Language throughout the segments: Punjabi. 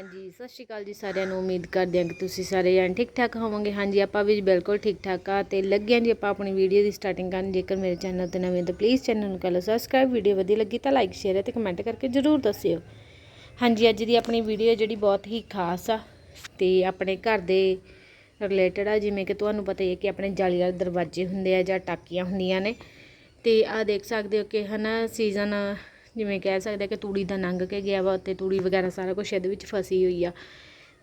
ਹਾਂਜੀ, ਸਤਿ ਸ਼੍ਰੀ ਅਕਾਲ ਜੀ ਸਾਰਿਆਂ ਨੂੰ। ਉਮੀਦ ਕਰਦੇ ਹਾਂ ਕਿ ਤੁਸੀਂ ਸਾਰੇ ਜਣ ਠੀਕ ਠਾਕ ਹੋਵੋਗੇ। ਹਾਂਜੀ, ਆਪਾਂ ਵੀ ਬਿਲਕੁਲ ਠੀਕ ਠਾਕ ਆ ਤੇ ਲੱਗਿਆ ਜੀ ਆਪਾਂ ਆਪਣੀ ਵੀਡੀਓ ਦੀ ਸਟਾਰਟਿੰਗ ਕਰਨ। ਜੇਕਰ ਮੇਰੇ ਚੈਨਲ ਤੇ ਨਵੇਂ ਹੋ ਤਾਂ ਪਲੀਜ਼ ਚੈਨਲ ਨੂੰ ਕਰ ਲਓ ਸਬਸਕ੍ਰਾਈਬ ਵੀਡੀਓ ਵਧੀਆ ਲੱਗੀ ਤਾਂ ਲਾਈਕ ਸ਼ੇਅਰ ਅਤੇ ਕਮੈਂਟ ਕਰਕੇ ਜ਼ਰੂਰ ਦੱਸਿਓ। ਹਾਂਜੀ, ਅੱਜ ਦੀ ਆਪਣੀ ਵੀਡੀਓ ਜਿਹੜੀ ਬਹੁਤ ਹੀ ਖਾਸ ਆ ਤੇ ਆਪਣੇ ਘਰ ਦੇ ਰਿਲੇਟਡ ਆ। ਜਿਵੇਂ ਕਿ ਤੁਹਾਨੂੰ ਪਤਾ ਹੀ ਹੈ ਕਿ ਆਪਣੇ ਜਾਲੀ ਦਰਵਾਜ਼ੇ ਹੁੰਦੇ ਆ ਜਾਂ ਟਾਕੀਆਂ ਹੁੰਦੀਆਂ ਨੇ। ਤੇ ਆ ਦੇਖ ਸਕਦੇ ਹੋ ਕਿ ਹਨਾ ਸੀਜ਼ਨ ਜਿਵੇਂ ਕਹਿ ਸਕਦੇ ਕਿ ਤੂੜੀ ਦਾ ਲੰਘ ਕੇ ਗਿਆ ਵਾ ਤੇ ਤੂੜੀ ਵਗੈਰਾ ਸਾਰਾ ਕੁਝ ਇਹਦੇ ਵਿੱਚ ਫਸੀ ਹੋਈ ਆ।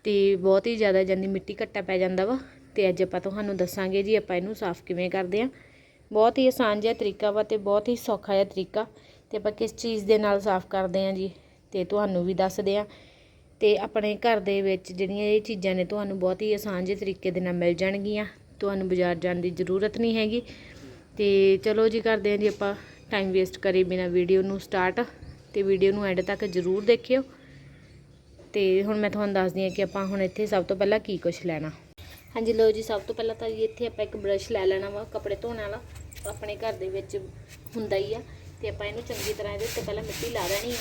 ਤੇ ਬਹੁਤ ਹੀ ਜ਼ਿਆਦਾ ਜਾਂਦੀ ਮਿੱਟੀ ਘੱਟਾ ਪੈ ਜਾਂਦਾ ਵਾ। ਤੇ ਅੱਜ ਆਪਾਂ ਤੁਹਾਨੂੰ ਦੱਸਾਂਗੇ ਜੀ ਆਪਾਂ ਇਹਨੂੰ ਸਾਫ਼ ਕਿਵੇਂ ਕਰਦੇ ਆ। ਬਹੁਤ ਹੀ ਆਸਾਨ ਜਿਹਾ ਤਰੀਕਾ ਵਾ ਤੇ ਬਹੁਤ ਹੀ ਸੌਖਾ ਜਿਹਾ ਤਰੀਕਾ। ਤੇ ਆਪਾਂ ਕਿਸ ਚੀਜ਼ ਦੇ ਨਾਲ ਸਾਫ਼ ਕਰਦੇ ਆ ਜੀ, ਤੇ ਤੁਹਾਨੂੰ ਵੀ ਦੱਸਦੇ ਆ। ਤੇ ਆਪਣੇ ਘਰ ਦੇ ਵਿੱਚ ਜਿਹੜੀਆਂ ਇਹ ਚੀਜ਼ਾਂ ਨੇ ਤੁਹਾਨੂੰ ਬਹੁਤ ਹੀ ਆਸਾਨ ਜਿਹੇ ਤਰੀਕੇ ਦੇ ਨਾਲ ਮਿਲ ਜਾਣਗੀਆਂ। ਤੁਹਾਨੂੰ ਬਾਜ਼ਾਰ ਜਾਣ ਦੀ ਜ਼ਰੂਰਤ ਨਹੀਂ ਹੈਗੀ। ਤੇ ਚਲੋ ਜੀ ਕਰਦੇ ਆ ਜੀ ਆਪਾਂ ਟਾਈਮ ਵੇਸਟ ਕਰੇ ਬਿਨਾ ਵੀਡੀਓ ਨੂੰ ਸਟਾਰਟ ਤੇ ਵੀਡੀਓ ਨੂੰ ਐਂਡ ਤੱਕ ਜ਼ਰੂਰ ਦੇਖਿਓ। ਤੇ ਹੁਣ ਮੈਂ ਤੁਹਾਨੂੰ ਦੱਸਦੀ ਹਾਂ ਕਿ ਆਪਾਂ ਹੁਣ ਇੱਥੇ ਸਭ ਤੋਂ ਪਹਿਲਾਂ ਕੀ ਕੁਝ ਲੈਣਾ। ਹਾਂਜੀ, ਲਓ ਜੀ, ਸਭ ਤੋਂ ਪਹਿਲਾਂ ਤਾਂ ਜੀ ਇੱਥੇ ਆਪਾਂ ਇੱਕ ਬ੍ਰਸ਼ ਲੈ ਲੈਣਾ ਵਾ, ਕੱਪੜੇ ਧੋਣ ਵਾਲਾ। ਆਪਣੇ ਘਰ ਦੇ ਵਿੱਚ ਹੁੰਦਾ ਹੀ ਆ, ਤੇ ਆਪਾਂ ਇਹਨੂੰ ਚੰਗੀ ਤਰ੍ਹਾਂ ਇਹਦੇ ਉੱਤੇ ਪਹਿਲਾਂ ਮਿੱਟੀ ਲਾ ਦੇਣੀ ਆ।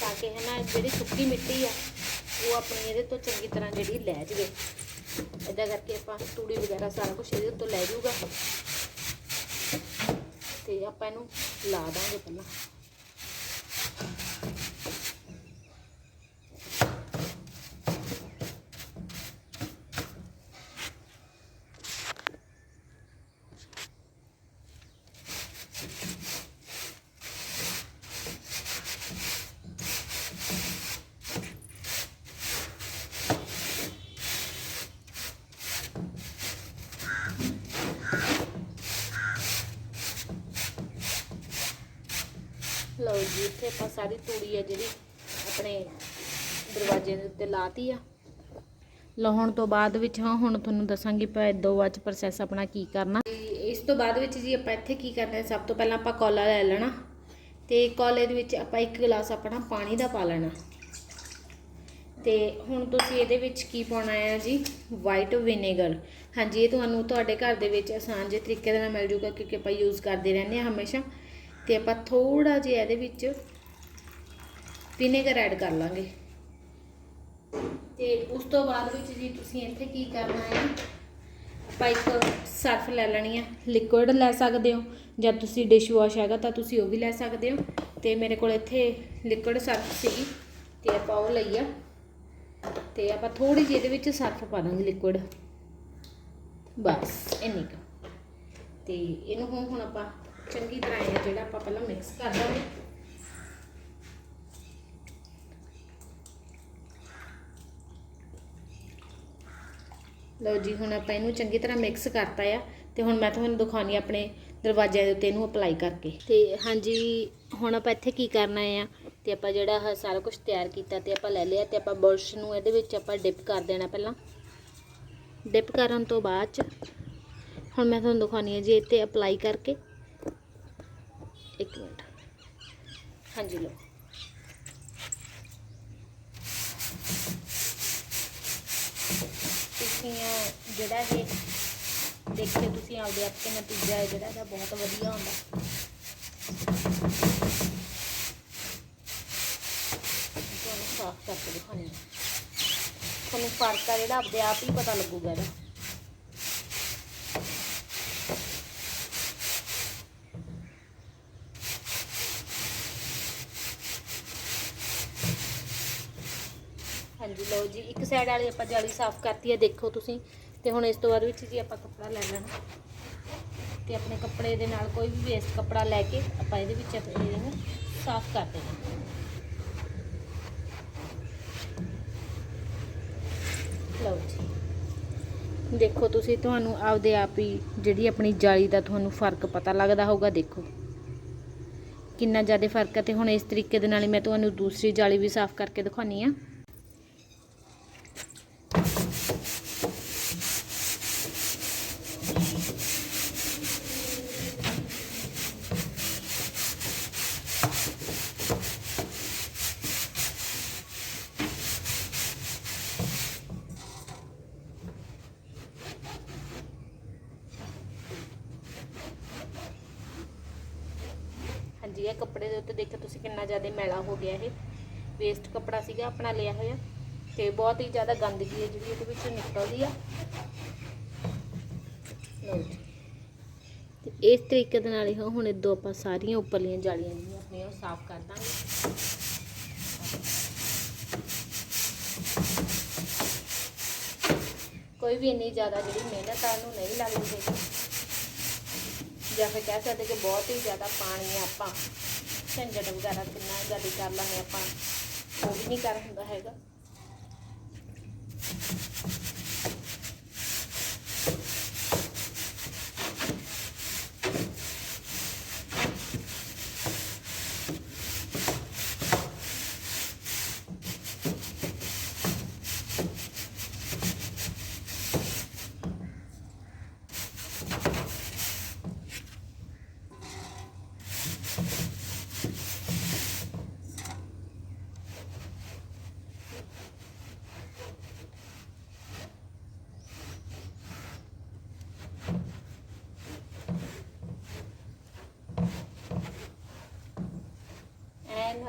ਤਾਂ ਕਿ ਹੈ ਨਾ ਜਿਹੜੀ ਸੁੱਕੀ ਮਿੱਟੀ ਆ, ਉਹ ਆਪਣੀ ਇਹਦੇ ਤੋਂ ਚੰਗੀ ਤਰ੍ਹਾਂ ਜਿਹੜੀ ਲੈ ਜਵੇ। ਇਦਾਂ ਕਰਕੇ ਆਪਾਂ ਤੂੜੀ ਵਗੈਰਾ ਸਾਰਾ ਕੁਝ ਇਹਦੇ ਉੱਤੋਂ ਲੈ ਜਾਊਗਾ। ਤੇ ਆਪਾਂ ਇਹਨੂੰ ਲਾ ਦਾਂਗੇ ਪਹਿਲਾਂ। ਲਓ ਜੀ, ਇੱਥੇ ਆਪਾਂ ਸਾਰੀ ਤੂੜੀ ਆ ਜਿਹੜੀ ਆਪਣੇ ਦਰਵਾਜ਼ੇ ਦੇ ਉੱਤੇ ਲਾਤੀ ਆ। ਲਾਉਣ ਤੋਂ ਬਾਅਦ ਵਿੱਚ, ਹਾਂ, ਹੁਣ ਤੁਹਾਨੂੰ ਦੱਸਾਂਗੀ ਪਾ ਦੋ ਬਾਅਦ ਪ੍ਰੋਸੈਸ ਆਪਣਾ ਕੀ ਕਰਨਾ। ਤੇ ਇਸ ਤੋਂ ਬਾਅਦ ਵਿੱਚ ਜੀ ਆਪਾਂ ਇੱਥੇ ਕੀ ਕਰਨਾ, ਸਭ ਤੋਂ ਪਹਿਲਾਂ ਆਪਾਂ ਕੋਲਾ ਲੈ ਲੈਣਾ। ਤੇ ਕੋਲੇ ਦੇ ਵਿੱਚ ਆਪਾਂ ਇੱਕ ਗਲਾਸ ਆਪਣਾ ਪਾਣੀ ਦਾ ਪਾ ਲੈਣਾ। ਤੇ ਹੁਣ ਤੁਸੀਂ ਇਹਦੇ ਵਿੱਚ ਕੀ ਪਾਉਣਾ ਹੈ ਜੀ? ਵਾਈਟ ਵਿਨੇਗਰ ਹਾਂਜੀ, ਇਹ ਤੁਹਾਨੂੰ ਤੁਹਾਡੇ ਘਰ ਦੇ ਵਿੱਚ ਆਸਾਨ ਜਿਹੇ ਤਰੀਕੇ ਦੇ ਨਾਲ ਮਿਲ ਜੂਗਾ, ਕਿਉਂਕਿ ਆਪਾਂ ਯੂਜ਼ ਕਰਦੇ ਰਹਿੰਦੇ ਹਾਂ ਹਮੇਸ਼ਾ। ਤੇ ਆਪਾਂ ਥੋੜਾ ਜਿਹਾ ਇਹਦੇ ਵਿੱਚ ਵਿਨੇਗਰ ਐਡ ਕਰ ਲਾਂਗੇ। ਤੇ ਉਸ ਤੋਂ ਬਾਅਦ ਵਿੱਚ ਜੀ ਤੁਸੀਂ ਇੱਥੇ ਕੀ ਕਰਨਾ ਹੈ? ਆਪਾਂ ਇੱਕ ਸਰਫ ਲੈ ਲੈਣੀ ਹੈ। ਲਿਕੁਇਡ ਲੈ ਸਕਦੇ ਹੋ ਜਾਂ ਤੁਸੀਂ ਡਿਸ਼ ਵਾਸ਼ ਹੈਗਾ ਤਾਂ ਤੁਸੀਂ ਉਹ ਵੀ ਲੈ ਸਕਦੇ ਹੋ। ਤੇ ਮੇਰੇ ਕੋਲ ਇੱਥੇ ਲਿਕੁਇਡ ਸਰਫ ਸੀਗੀ ਤੇ ਆਪਾਂ ਉਹ ਲਈ ਆ। ਤੇ ਆਪਾਂ ਥੋੜੀ ਜਿਹੀ ਇਹਦੇ ਵਿੱਚ ਸਰਫ ਪਾ ਦਾਂਗੇ ਲਿਕੁਇਡ ਬਸ, ਇੰਨੀ ਕੁ। ਤੇ ਇਹਨੂੰ ਹੁਣ ਹੁਣ ਆਪਾਂ ਚੰਗੀ ਤਰ੍ਹਾਂ ਇਹ ਜਿਹੜਾ ਆਪਾਂ ਪਹਿਲਾਂ ਮਿਕਸ ਕਰ ਦਾਂਗੇ ਲਓ ਜੀ, ਹੁਣ ਆਪਾਂ ਇਹਨੂੰ ਚੰਗੀ ਤਰ੍ਹਾਂ ਮਿਕਸ ਕਰਤਾ ਆ ਤੇ ਹੁਣ ਮੈਂ ਤੁਹਾਨੂੰ ਦਿਖਾਉਣੀ ਆਪਣੇ ਦਰਵਾਜ਼ਿਆਂ ਦੇ ਉੱਤੇ ਇਹਨੂੰ ਅਪਲਾਈ ਕਰਕੇ। ਤੇ ਹਾਂਜੀ, ਹੁਣ ਆਪਾਂ ਇੱਥੇ ਕੀ ਕਰਨਾ ਆ, ਤੇ ਆਪਾਂ ਜਿਹੜਾ ਆਹ ਸਾਰਾ ਕੁਝ ਤਿਆਰ ਕੀਤਾ ਤੇ ਆਪਾਂ ਲੈ ਲਿਆ ਤੇ ਆਪਾਂ ਬੁਰਸ਼ ਨੂੰ ਇਹਦੇ ਵਿੱਚ ਆਪਾਂ ਡਿਪ ਕਰ ਦੇਣਾ ਪਹਿਲਾਂ। ਡਿਪ ਕਰਨ ਤੋਂ ਬਾਅਦ ਚ ਹੁਣ ਮੈਂ ਤੁਹਾਨੂੰ ਦਿਖਾਉਣੀ ਹੈ ਜੀ, ਇੱਥੇ ਅਪਲਾਈ ਕਰਕੇ। ਇੱਕ ਮਿੰਟ। ਹਾਂਜੀ, ਲਓ। ਤੁਸੀਂ ਜਿਹੜਾ ਇਹ ਦੇਖਿਓ, ਤੁਸੀਂ ਆਪਦੇ ਆਪ ਤੇ ਨਤੀਜਾ ਹੈ, ਜਿਹੜਾ ਇਹਦਾ ਬਹੁਤ ਵਧੀਆ ਹੁੰਦਾ। ਤੁਹਾਨੂੰ ਸਾਫ਼ ਕਰਕੇ ਦਿਖਾਉਣੇ ਤੁਹਾਨੂੰ ਫ਼ਰਕ ਆ ਜਿਹੜਾ ਆਪਦੇ ਆਪ ਹੀ ਪਤਾ ਲੱਗੂਗਾ ਇਹਦਾ ਹਾਂਜੀ ਲਓ ਜੀ, ਇੱਕ ਸਾਈਡ ਵਾਲੀ ਆਪਾਂ ਜਾਲੀ ਸਾਫ਼ ਕਰਤੀ ਹੈ, ਦੇਖੋ ਤੁਸੀਂ। ਤੇ ਹੁਣ ਇਸ ਤੋਂ ਬਾਅਦ ਵਿੱਚ ਜੀ ਆਪਾਂ ਕੱਪੜਾ ਲੈ ਲੈਣਾ। ਤੇ ਆਪਣੇ ਕੱਪੜੇ ਦੇ ਨਾਲ ਕੋਈ ਵੀ ਵੇਸਟ ਕੱਪੜਾ ਲੈ ਕੇ ਆਪਾਂ ਇਹਦੇ ਵਿੱਚ ਇਹਨੂੰ ਸਾਫ਼ ਕਰ ਦੇਣਾ। ਲਓ ਜੀ। ਦੇਖੋ ਤੁਸੀਂ, ਤੁਹਾਨੂੰ ਆਪਦੇ ਆਪ ਹੀ ਜਿਹੜੀ ਆਪਣੀ ਜਾਲੀ ਦਾ ਤੁਹਾਨੂੰ ਫ਼ਰਕ ਪਤਾ ਲੱਗਦਾ ਹੋਊਗਾ, ਦੇਖੋ। ਕਿੰਨਾ ਜ਼ਿਆਦਾ ਫ਼ਰਕ ਹੈ ਤੇ ਹੁਣ ਇਸ ਤਰੀਕੇ ਦੇ ਨਾਲ ਹੀ ਮੈਂ ਤੁਹਾਨੂੰ ਦੂਸਰੀ ਜਾਲੀ ਵੀ ਸਾਫ਼ ਕਰਕੇ ਦਿਖਾਉਣੀ ਆ। ਹਾਂਜੀ, ਇਹ ਕੱਪੜੇ ਦੇ ਉੱਤੇ ਦੇਖੋ ਤੁਸੀਂ ਕਿੰਨਾ ਜ਼ਿਆਦਾ ਮੈਲਾ ਹੋ ਗਿਆ ਇਹ। ਵੇਸਟ ਕੱਪੜਾ ਸੀਗਾ, ਆਪਣਾ ਲਿਆ ਹੋਇਆ। ਤੇ ਬਹੁਤ ਹੀ ਜ਼ਿਆਦਾ ਗੰਦਗੀ ਹੈ ਜਿਹੜੀ ਇਹਦੇ ਵਿੱਚੋਂ ਨਿਕਲਦੀ ਆ। ਲਓ ਜੀ। ਤੇ ਇਸ ਤਰੀਕੇ ਦੇ ਨਾਲ ਇਹ ਹੁਣ ਇਦੋਂ ਆਪਾਂ ਸਾਰੀਆਂ ਉੱਪਰਲੀਆਂ ਜਾਲੀਆਂ ਜਿਹੜੀਆਂ ਆਪਣੀਆਂ ਉਹ ਸਾਫ਼ ਕਰ ਦਾਂਗੇ। ਕੋਈ ਵੀ ਇੰਨੀ ਜ਼ਿਆਦਾ ਜਿਹੜੀ ਮਿਹਨਤ ਆ, ਉਹਨੂੰ ਨਹੀਂ ਲੱਗਦੀ ਹੈਗੀ। ਜਾਂ ਫਿਰ ਕਹਿ ਸਕਦੇ ਕਿ ਬਹੁਤ ਹੀ ਜ਼ਿਆਦਾ ਪਾਣੀ ਆ ਆਪਾਂ। ਝੰਜਟ ਵਗੈਰਾ ਕਿੰਨਾ ਜ਼ਿਆਦਾ ਕਰ ਲਾਂਗੇ ਆਪਾਂ। ਉਹ ਵੀ ਨਹੀਂ ਕਰ ਹੁੰਦਾ ਹੈਗਾ।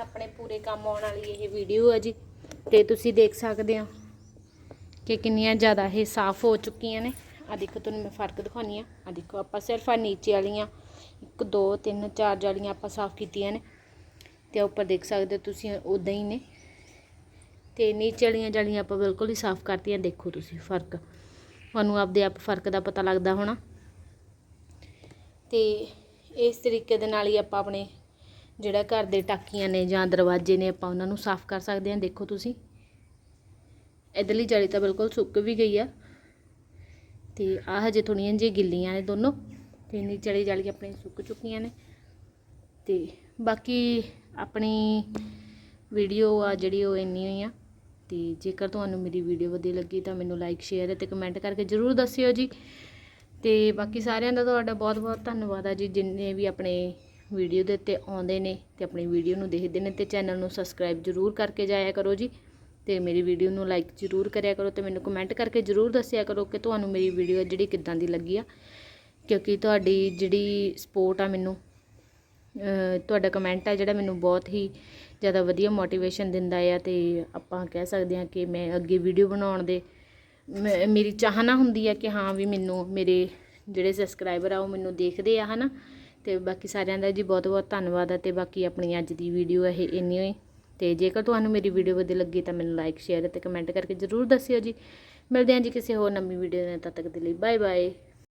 ਆਪਣੇ ਪੂਰੇ ਕੰਮ ਆਉਣ ਵਾਲੀ ਇਹ ਵੀਡੀਓ ਹੈ ਜੀ। ਤੇ ਤੁਸੀਂ ਦੇਖ ਸਕਦੇ ਹੋ ਕਿ ਕਿੰਨੀਆਂ ਜ਼ਿਆਦਾ ਇਹ ਸਾਫ਼ ਹੋ ਚੁੱਕੀਆਂ ਨੇ। ਆ ਦੇਖੋ, ਤੁਹਾਨੂੰ ਮੈਂ ਫ਼ਰਕ ਦਿਖਾਉਣੀ ਆ। ਆ ਦੇਖੋ, ਆਪਾਂ ਸਿਰਫ ਆ ਨੀਚੇ ਵਾਲੀਆਂ 1 2 3 4 ਜਾਲੀਆਂ ਆਪਾਂ ਸਾਫ਼ ਕੀਤੀਆਂ ਨੇ। ਤੇ ਉੱਪਰ ਦੇਖ ਸਕਦੇ ਹੋ ਤੁਸੀਂ ਉਦਾਂ ਹੀ ਨੇ। ਤੇ ਨੀਚੇ ਵਾਲੀਆਂ ਜਾਲੀਆਂ ਆਪਾਂ ਬਿਲਕੁਲ ਹੀ ਸਾਫ਼ ਕਰਤੀਆਂ। ਦੇਖੋ ਤੁਸੀਂ ਫ਼ਰਕ। ਤੁਹਾਨੂੰ ਆਪਦੇ ਆਪ ਫ਼ਰਕ ਦਾ ਪਤਾ ਲੱਗਦਾ ਹੋਣਾ। ਤੇ ਇਸ ਤਰੀਕੇ ਦੇ ਨਾਲ ਹੀ ਆਪਾਂ ਆਪਣੇ ਜਿਹੜਾ ਘਰ ਦੇ ਟਾਕੀਆਂ ਨੇ ਜਾਂ ਦਰਵਾਜ਼ੇ ਨੇ ਆਪਾਂ ਉਹਨਾਂ ਨੂੰ ਸਾਫ਼ ਕਰ ਸਕਦੇ ਹਾਂ, ਦੇਖੋ ਤੁਸੀਂ। ਇਧਰਲੀ ਜਾਲੀ ਤਾਂ ਬਿਲਕੁਲ ਸੁੱਕ ਵੀ ਗਈ ਆ। ਤੇ ਆਹ ਹਜੇ ਥੋੜੀਆਂ ਜਿਹੀਆਂ ਗਿੱਲੀਆਂ ਨੇ ਦੋਨੋਂ, ਤੇ ਨੀਚੇ ਵਾਲੀ ਜਾਲੀ ਆਪਣੀ ਸੁੱਕ ਚੁੱਕੀਆਂ ਨੇ। ਤੇ ਬਾਕੀ ਆਪਣੀ ਵੀਡੀਓ ਆ ਜਿਹੜੀ ਉਹ ਇੰਨੀ ਹੋਈ ਆ। ਤੇ ਜੇਕਰ ਤੁਹਾਨੂੰ ਮੇਰੀ ਵੀਡੀਓ ਵਧੀਆ ਲੱਗੀ ਤਾਂ ਮੈਨੂੰ ਲਾਈਕ ਸ਼ੇਅਰ ਅਤੇ ਕਮੈਂਟ ਕਰਕੇ ਜ਼ਰੂਰ ਦੱਸਿਓ ਜੀ। ਤੇ ਬਾਕੀ ਸਾਰਿਆਂ ਦਾ ਤੁਹਾਡਾ ਬਹੁਤ ਬਹੁਤ ਧੰਨਵਾਦ ਆ ਜੀ, ਜਿੰਨੇ ਵੀ ਆਪਣੇ ਵੀਡੀਓ ਦੇ ਉੱਤੇ ਆਉਂਦੇ ਨੇ ਤੇ ਆਪਣੀ ਵੀਡੀਓ ਨੂੰ ਦੇਖਦੇ ਨੇ ਤੇ ਚੈਨਲ ਨੂੰ ਸਬਸਕ੍ਰਾਈਬ ਜ਼ਰੂਰ ਕਰਕੇ ਜਾਇਆ ਕਰੋ ਜੀ। ਤੇ ਮੇਰੀ ਵੀਡੀਓ ਨੂੰ ਲਾਈਕ ਜ਼ਰੂਰ ਕਰਿਆ ਕਰੋ ਤੇ ਮੈਨੂੰ ਕਮੈਂਟ ਕਰਕੇ ਜ਼ਰੂਰ ਦੱਸਿਆ ਕਰੋ ਕਿ ਤੁਹਾਨੂੰ ਮੇਰੀ ਵੀਡੀਓ ਜਿਹੜੀ ਕਿੱਦਾਂ ਦੀ ਲੱਗੀ ਆ। ਕਿਉਂਕਿ ਤੁਹਾਡੀ ਜਿਹੜੀ ਸਪੋਰਟ ਆ ਮੈਨੂੰ ਤੁਹਾਡਾ ਕਮੈਂਟ ਆ ਜਿਹੜਾ ਮੈਨੂੰ ਬਹੁਤ ਹੀ ਜ਼ਿਆਦਾ ਵਧੀਆ ਮੋਟੀਵੇਸ਼ਨ ਦਿੰਦਾ ਆ ਤੇ ਆਪਾਂ ਕਹਿ ਸਕਦੇ ਹਾਂ ਕਿ ਮੈਂ ਅੱਗੇ ਵੀਡੀਓ ਬਣਾਉਣ ਦੇ ਮੈਂ- ਮੇਰੀ ਚਾਹਨਾ ਹੁੰਦੀ ਆ ਕਿ ਹਾਂ ਵੀ ਮੈਨੂੰ ਮੇਰੇ ਜਿਹੜੇ ਸਬਸਕ੍ਰਾਈਬਰ ਆ ਉਹ ਮੈਨੂੰ ਦੇਖਦੇ ਆ, ਹਨਾ? ਤੇ ਬਾਕੀ ਸਾਰਿਆਂ ਦਾ ਜੀ ਬਹੁਤ ਬਹੁਤ ਧੰਨਵਾਦ ਹੈ ਤੇ ਬਾਕੀ ਆਪਣੀ ਅੱਜ ਦੀ ਵੀਡੀਓ ਇਹ ਇੰਨੀ ਹੋਈ। ਤੇ ਜੇਕਰ ਤੁਹਾਨੂੰ ਮੇਰੀ ਵੀਡੀਓ ਵਧੀਆ ਲੱਗੀ ਤਾਂ ਮੈਨੂੰ ਲਾਈਕ ਸ਼ੇਅਰ ਅਤੇ ਕਮੈਂਟ ਕਰਕੇ ਜ਼ਰੂਰ ਦੱਸਿਓ ਜੀ। ਮਿਲਦੇ ਹਾਂ ਜੀ ਕਿਸੇ ਹੋਰ ਨਵੀਂ ਵੀਡੀਓ ਨਾਲ, ਤਦ ਤੱਕ ਦੇ ਲਈ ਬਾਏ ਬਾਏ